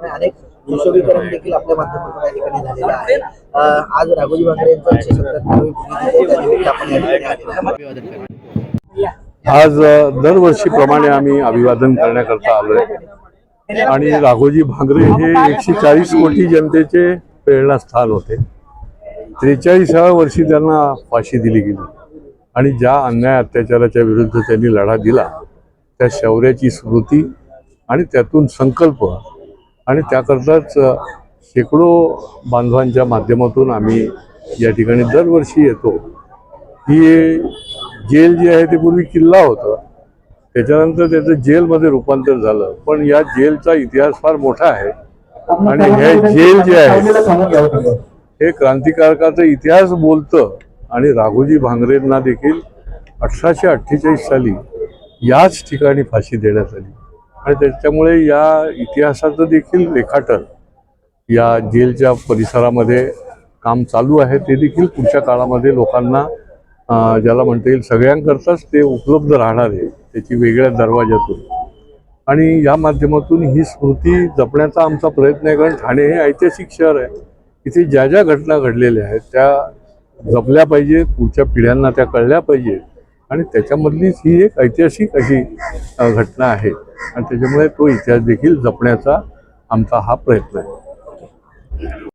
त्याचप्रमाणे अनेक सुशोभीकरण देखील आपल्या माध्यमातून या ठिकाणी झालेलं आहे. आज राघोजी भांगरे यांचं एकशे सत्तरावी आज दरवर्षीप्रमाणे आम्ही अभिवादन करण्याकरता आलोय. आणि राघोजी भांगरे हे एकशे चाळीस कोटी जनतेचे प्रेरणास्थान होते. त्रेचाळीसाव्या वर्षी त्यांना फाशी दिली गेली. आणि ज्या अन्याय अत्याचाराच्या विरुद्ध त्यांनी लढा दिला त्या शौर्याची स्मृती आणि त्यातून संकल्प आणि त्याकरताच शेकडो बांधवांच्या माध्यमातून आम्ही या ठिकाणी दरवर्षी येतो. ही जेल जी आहे ते पूर्वी किल्ला होता. त्याच्यानंतर त्याचं जेलमध्ये रूपांतर झालं. पण या जेलचा इतिहास फार मोठा आहे. आणि हे जेल जे आहे हे क्रांतिकारकाचा इतिहास बोलतं. आणि राघोजी भांगरेंना देखील अठराशे अठ्ठेचाळीस साली याच ठिकाणी फाशी देण्यात आली. आणि त्याच्यामुळे या इतिहासाचं देखील रेखाटन या जेलच्या परिसरामध्ये काम चालू आहे ते देखील पुढच्या काळामध्ये लोकांना ज्याला म्हणता येईल सगळ्यांकरताच ते उपलब्ध राहणार आहे त्याची वेगळ्या दरवाज्यातून. आणि या माध्यमातून ही स्मृती जपण्याचा आमचा प्रयत्न आहे कारण ठाणे हे ऐतिहासिक शहर आहे. इथे ज्या ज्या घटना घडलेल्या आहेत त्या जपल्या पाहिजेत पुढच्या पिढ्यांना त्या कळल्या पाहिजेत. आणि त्याच्यामधलीच ही एक ऐतिहासिक अशी घटना आहे. आणि त्याच्यामुळे तो इतिहास देखील जपण्याचा आमचा हा प्रयत्न आहे.